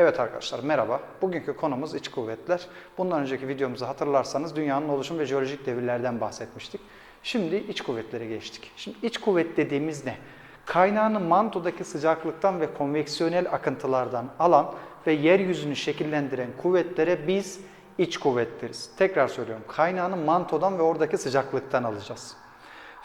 Evet arkadaşlar merhaba. Bugünkü konumuz iç kuvvetler. Bundan önceki videomuzu hatırlarsanız dünyanın oluşum ve jeolojik devirlerden bahsetmiştik. Şimdi iç kuvvetlere geçtik. Şimdi iç kuvvet dediğimiz ne? Kaynağını mantodaki sıcaklıktan ve konveksiyonel akıntılardan alan ve yeryüzünü şekillendiren kuvvetlere biz iç kuvvet deriz. Tekrar söylüyorum. Kaynağını mantodan ve oradaki sıcaklıktan alacağız.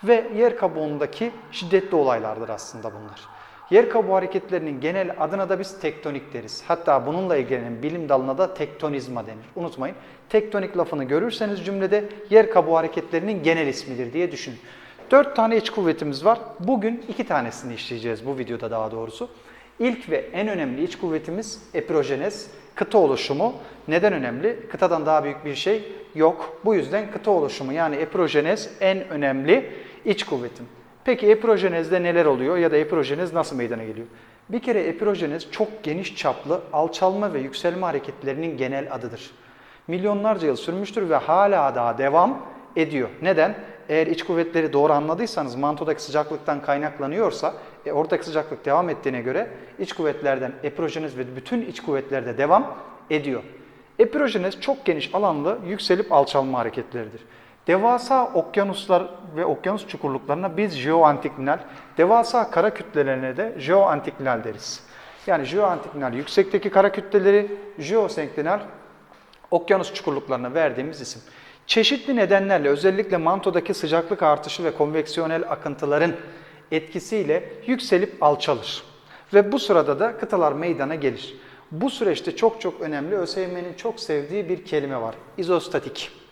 Ve yer kabuğundaki şiddetli olaylardır aslında bunlar. Yer kabuğu hareketlerinin genel adına da biz tektonik deriz. Hatta bununla ilgilenen bilim dalına da tektonizma denir. Unutmayın. Tektonik lafını görürseniz cümlede yer kabuğu hareketlerinin genel ismidir diye düşünün. Dört tane iç kuvvetimiz var. Bugün iki tanesini işleyeceğiz bu videoda daha doğrusu. İlk ve en önemli iç kuvvetimiz epirojenez, kıta oluşumu. Neden önemli? Kıtadan daha büyük bir şey yok. Bu yüzden kıta oluşumu yani epirojenez en önemli iç kuvvetim. Peki epirojenezde neler oluyor ya da epirojenez nasıl meydana geliyor? Bir kere epirojenez çok geniş çaplı alçalma ve yükselme hareketlerinin genel adıdır. Milyonlarca yıl sürmüştür ve hala daha devam ediyor. Neden? Eğer iç kuvvetleri doğru anladıysanız mantodaki sıcaklıktan kaynaklanıyorsa e, oradaki sıcaklık devam ettiğine göre iç kuvvetlerden epirojenez ve bütün iç kuvvetlerde devam ediyor. Epirojenez çok geniş alanlı yükselip alçalma hareketleridir. Devasa okyanuslar ve okyanus çukurluklarına biz jeoantiklinal, devasa kara kütlelerine de jeoantiklinal deriz. Yani jeoantiklinal yüksekteki kara kütleleri, jeosenklinal okyanus çukurluklarına verdiğimiz isim. Çeşitli nedenlerle özellikle mantodaki sıcaklık artışı ve konveksiyonel akıntıların etkisiyle yükselip alçalır. Ve bu sırada da kıtalar meydana gelir. Bu süreçte çok çok önemli ÖSYM'nin çok sevdiği bir kelime var. İzostatik.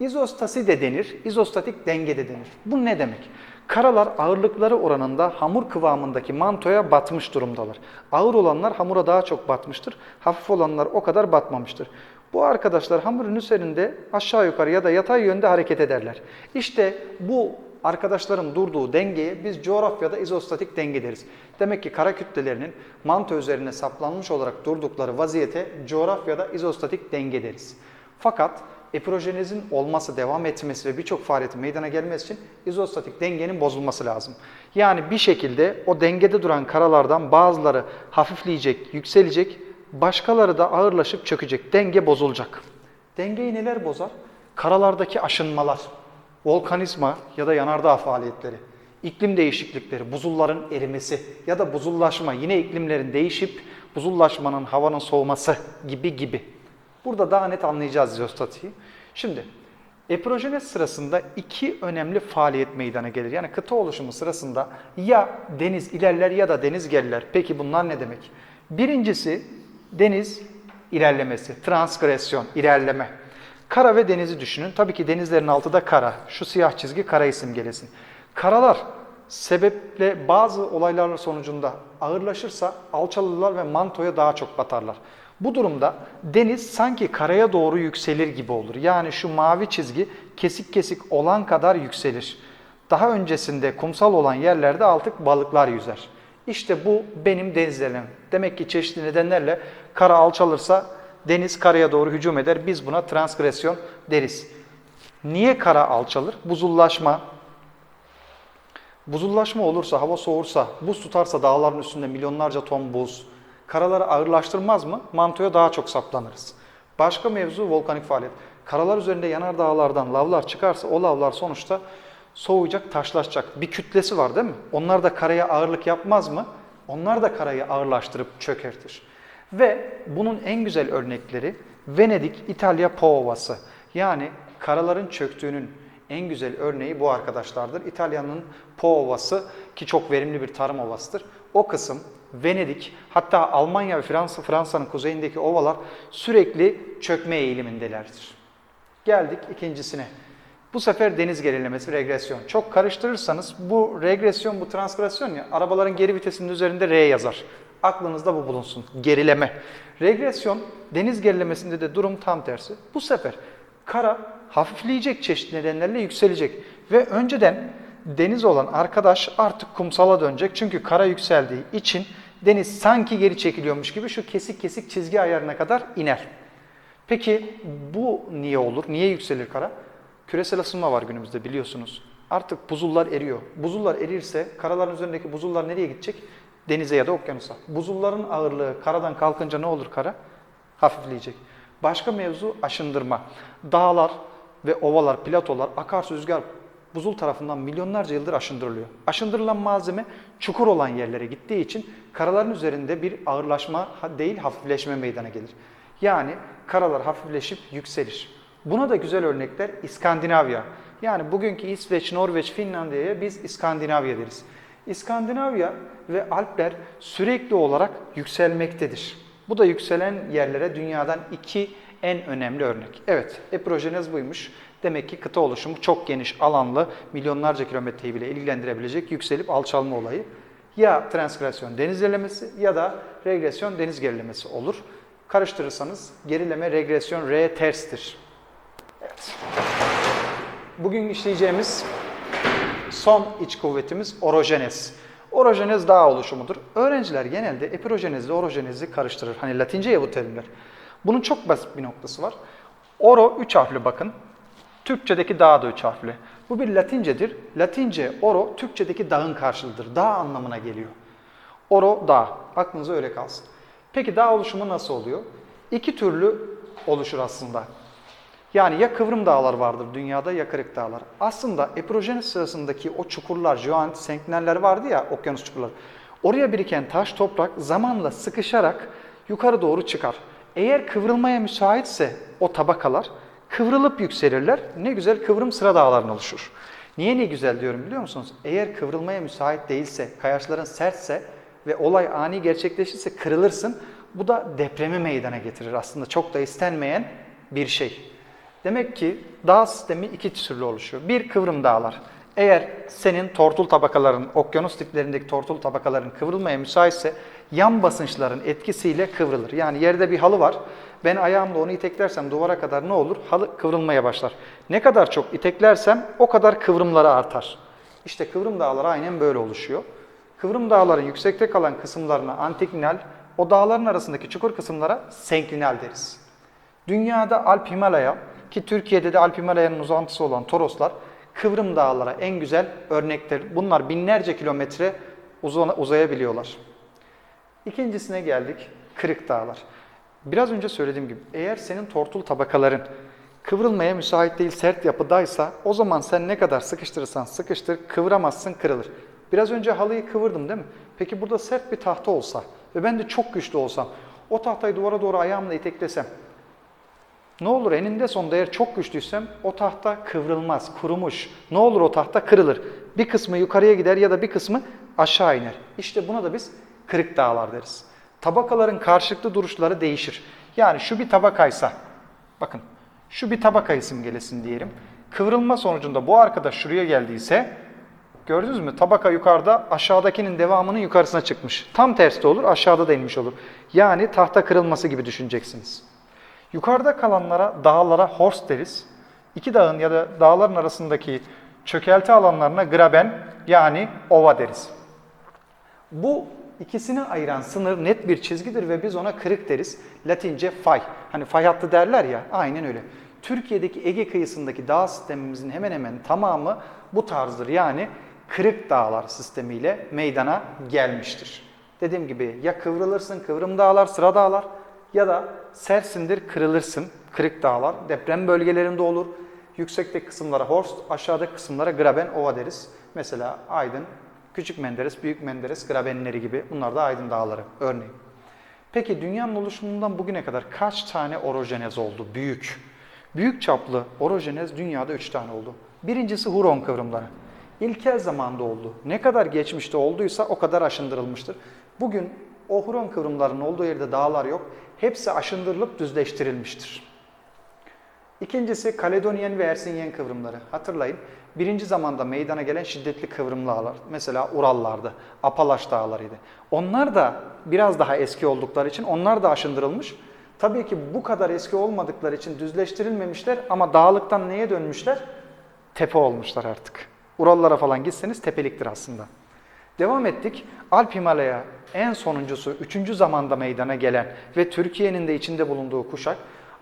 İzostasi de denir, izostatik denge de denir. Bu ne demek? Karalar ağırlıkları oranında hamur kıvamındaki mantoya batmış durumdalar. Ağır olanlar hamura daha çok batmıştır, hafif olanlar o kadar batmamıştır. Bu arkadaşlar hamurun üzerinde aşağı yukarı ya da yatay yönde hareket ederler. İşte bu arkadaşların durduğu dengeye biz coğrafyada izostatik denge deriz. Demek ki kara kütlelerinin manto üzerine saplanmış olarak durdukları vaziyete coğrafyada izostatik denge deriz. Fakat epirojenezin olması, devam etmesi ve birçok faaliyetin meydana gelmesi için izostatik dengenin bozulması lazım. Yani bir şekilde o dengede duran karalardan bazıları hafifleyecek, yükselecek, başkaları da ağırlaşıp çökecek. Denge bozulacak. Dengeyi neler bozar? Karalardaki aşınmalar, volkanizma ya da yanardağ faaliyetleri, iklim değişiklikleri, buzulların erimesi ya da buzullaşma, yine iklimlerin değişip buzullaşmanın, havanın soğuması gibi gibi. Burada daha net anlayacağız izostatiği. Şimdi epirojenez sırasında iki önemli faaliyet meydana gelir. Yani kıta oluşumu sırasında ya deniz ilerler ya da deniz geriler. Peki bunlar ne demek? Birincisi deniz ilerlemesi, transgresyon, ilerleme. Kara ve denizi düşünün. Tabii ki denizlerin altı da kara. Şu siyah çizgi kara isim gelesin. Karalar sebeple bazı olaylar sonucunda ağırlaşırsa alçalırlar ve mantoya daha çok batarlar. Bu durumda deniz sanki karaya doğru yükselir gibi olur. Yani şu mavi çizgi kesik kesik olan kadar yükselir. Daha öncesinde kumsal olan yerlerde artık balıklar yüzer. İşte bu benim denizlerim. Demek ki çeşitli nedenlerle kara alçalırsa deniz karaya doğru hücum eder. Biz buna transgresyon deriz. Niye kara alçalır? Buzullaşma. Buzullaşma olursa, hava soğursa, buz tutarsa dağların üstünde milyonlarca ton buz, karaları ağırlaştırmaz mı? Mantoya daha çok saplanırız. Başka mevzu volkanik faaliyet. Karalar üzerinde yanardağlardan lavlar çıkarsa o lavlar sonuçta soğuyacak, taşlaşacak. Bir kütlesi var değil mi? Onlar da karaya ağırlık yapmaz mı? Onlar da karayı ağırlaştırıp çökertir. Ve bunun en güzel örnekleri Venedik, İtalya Po Ovası. Yani karaların çöktüğünün en güzel örneği bu arkadaşlardır. İtalya'nın Po Ovası ki çok verimli bir tarım ovasıdır. O kısım Venedik hatta Almanya ve Fransa Fransa'nın kuzeyindeki ovalar sürekli çökme eğilimindelerdir. Geldik ikincisine. Bu sefer deniz gerilemesi, regresyon. Çok karıştırırsanız bu regresyon, bu transgresyon ya arabaların geri vitesinin üzerinde R yazar. Aklınızda bu bulunsun. Gerileme. Regresyon, deniz gerilemesinde de durum tam tersi. Bu sefer kara hafifleyecek çeşitli nedenlerle yükselecek. Ve önceden deniz olan arkadaş artık kumsala dönecek. Çünkü kara yükseldiği için deniz sanki geri çekiliyormuş gibi şu kesik kesik çizgi ayarına kadar iner. Peki bu niye olur? Niye yükselir kara? Küresel ısınma var günümüzde biliyorsunuz. Artık buzullar eriyor. Buzullar erirse karaların üzerindeki buzullar nereye gidecek? Denize ya da okyanusa. Buzulların ağırlığı karadan kalkınca ne olur kara? Hafifleyecek. Başka mevzu aşındırma. Dağlar ve ovalar, platolar, akarsu, rüzgar buzul tarafından milyonlarca yıldır aşındırılıyor. Aşındırılan malzeme çukur olan yerlere gittiği için karaların üzerinde bir ağırlaşma değil hafifleşme meydana gelir. Yani karalar hafifleşip yükselir. Buna da güzel örnekler İskandinavya. Yani bugünkü İsveç, Norveç, Finlandiya'ya biz İskandinavya deriz. İskandinavya ve Alpler sürekli olarak yükselmektedir. Bu da yükselen yerlere dünyadan iki en önemli örnek. Evet, epirojenez buymuş. Demek ki kıta oluşumu çok geniş, alanlı, milyonlarca kilometreyi bile ilgilendirebilecek yükselip alçalma olayı. Ya transkresyon deniz gerilemesi ya da regresyon deniz gerilemesi olur. Karıştırırsanız gerileme, regresyon, R terstir. Evet. Bugün işleyeceğimiz son iç kuvvetimiz orojenez. Orojenez dağ oluşumudur. Öğrenciler genelde epirojenezle orojenezi karıştırır. Hani latince ya bu terimler. Bunun çok basit bir noktası var. Oro üç harfli bakın. Türkçedeki dağ da üç harfli. Bu bir latincedir. Latince oro Türkçedeki dağın karşılığıdır. Dağ anlamına geliyor. Oro dağ. Aklınıza öyle kalsın. Peki dağ oluşumu nasıl oluyor? İki türlü oluşur aslında. Yani ya kıvrım dağlar vardır dünyada ya kırık dağlar. Aslında epirojenez sırasındaki o çukurlar, joint, senkneller vardı ya okyanus çukurları. Oraya biriken taş toprak zamanla sıkışarak yukarı doğru çıkar. Eğer kıvrılmaya müsaitse o tabakalar kıvrılıp yükselirler. Ne güzel kıvrım sıra dağların oluşur. Niye ne güzel diyorum biliyor musunuz? Eğer kıvrılmaya müsait değilse, kayaçların sertse ve olay ani gerçekleşirse kırılırsın. Bu da depremi meydana getirir aslında. Çok da istenmeyen bir şey. Demek ki dağ sistemi iki türlü oluşuyor. Bir kıvrım dağlar. Eğer senin tortul tabakaların, okyanus diplerindeki tortul tabakaların kıvrılmaya müsaitse yan basınçların etkisiyle kıvrılır. Yani yerde bir halı var. Ben ayağımla onu iteklersem duvara kadar ne olur? Halı kıvrılmaya başlar. Ne kadar çok iteklersem o kadar kıvrımları artar. İşte kıvrım dağları aynen böyle oluşuyor. Kıvrım dağların yüksekte kalan kısımlarına antiklinal, o dağların arasındaki çukur kısımlara senklinal deriz. Dünyada Alp Himalaya ki Türkiye'de de Alp Himalaya'nın uzantısı olan Toroslar kıvrım dağlara en güzel örnektir. Bunlar binlerce kilometre uzayabiliyorlar. İkincisine geldik. Kırık dağlar. Biraz önce söylediğim gibi eğer senin tortul tabakaların kıvrılmaya müsait değil sert yapıdaysa o zaman sen ne kadar sıkıştırırsan sıkıştır kıvıramazsın kırılır. Biraz önce halıyı kıvırdım değil mi? Peki burada sert bir tahta olsa ve ben de çok güçlü olsam o tahtayı duvara doğru ayağımla iteklesem ne olur eninde sonunda eğer çok güçlüysem o tahta kıvrılmaz, kurumuş. Ne olur o tahta kırılır. Bir kısmı yukarıya gider ya da bir kısmı aşağı iner. İşte buna da biz kırık dağlar deriz. Tabakaların karşılıklı duruşları değişir. Yani şu bir tabakaysa, bakın şu bir tabaka isim gelesin diyelim. Kıvrılma sonucunda bu arkadaş şuraya geldiyse, gördünüz mü? Tabaka yukarıda aşağıdakinin devamının yukarısına çıkmış. Tam tersi de olur, aşağıda da inmiş olur. Yani tahta kırılması gibi düşüneceksiniz. Yukarıda kalanlara, dağlara horst deriz. İki dağın ya da dağların arasındaki çökelti alanlarına graben yani ova deriz. Bu ikisini ayıran sınır net bir çizgidir ve biz ona kırık deriz. Latince fay. Hani fay hattı derler ya, aynen öyle. Türkiye'deki Ege kıyısındaki dağ sistemimizin hemen hemen tamamı bu tarzdır. Yani kırık dağlar sistemiyle meydana gelmiştir. Dediğim gibi ya kıvrılırsın, kıvrım dağlar, sıra dağlar ya da sersindir, kırılırsın. Kırık dağlar deprem bölgelerinde olur. Yüksekteki kısımlara Horst, aşağıdaki kısımlara Graben Ova deriz. Mesela Aydın, Küçük Menderes, Büyük Menderes, Grabenleri gibi bunlar da Aydın Dağları örneğin. Peki dünyanın oluşumundan bugüne kadar kaç tane orojenez oldu? Büyük. Büyük çaplı orojenez dünyada 3 tane oldu. Birincisi Huron kıvrımları. İlkel zamanda oldu. Ne kadar geçmişte olduysa o kadar aşındırılmıştır. Bugün o Huron kıvrımlarının olduğu yerde dağlar yok. Hepsi aşındırılıp düzleştirilmiştir. İkincisi Kaledonyen ve Ersinyen kıvrımları. Hatırlayın. Birinci zamanda meydana gelen şiddetli kıvrımlar. Mesela Urallardı, Apalaş dağlarıydı. Onlar da biraz daha eski oldukları için onlar da aşındırılmış. Tabii ki bu kadar eski olmadıkları için düzleştirilmemişler ama dağlıktan neye dönmüşler? Tepe olmuşlar artık. Urallara falan gitseniz tepeliktir aslında. Devam ettik. Alp Himalaya en sonuncusu 3. zamanda meydana gelen ve Türkiye'nin de içinde bulunduğu kuşak.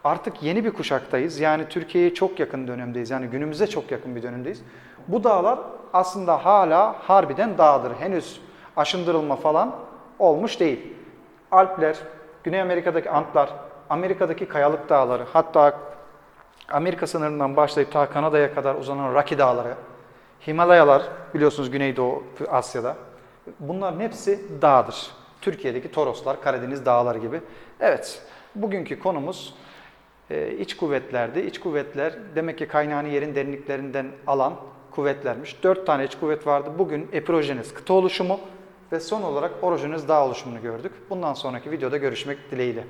Artık yeni bir kuşaktayız. Yani Türkiye'ye çok yakın dönemdeyiz. Yani günümüze çok yakın bir dönemdeyiz. Bu dağlar aslında hala harbiden dağdır. Henüz aşındırılma falan olmuş değil. Alpler, Güney Amerika'daki Antlar, Amerika'daki kayalık dağları, hatta Amerika sınırından başlayıp ta Kanada'ya kadar uzanan Rocky Dağları, Himalayalar biliyorsunuz Güneydoğu Asya'da. Bunların hepsi dağdır. Türkiye'deki Toroslar, Karadeniz dağları gibi. Evet, bugünkü konumuz e, iç kuvvetlerdi. İç kuvvetler demek ki kaynağını yerin derinliklerinden alan kuvvetlermiş. Dört tane iç kuvvet vardı. Bugün epirojenez kıta oluşumu ve son olarak orojeniz dağ oluşumunu gördük. Bundan sonraki videoda görüşmek dileğiyle.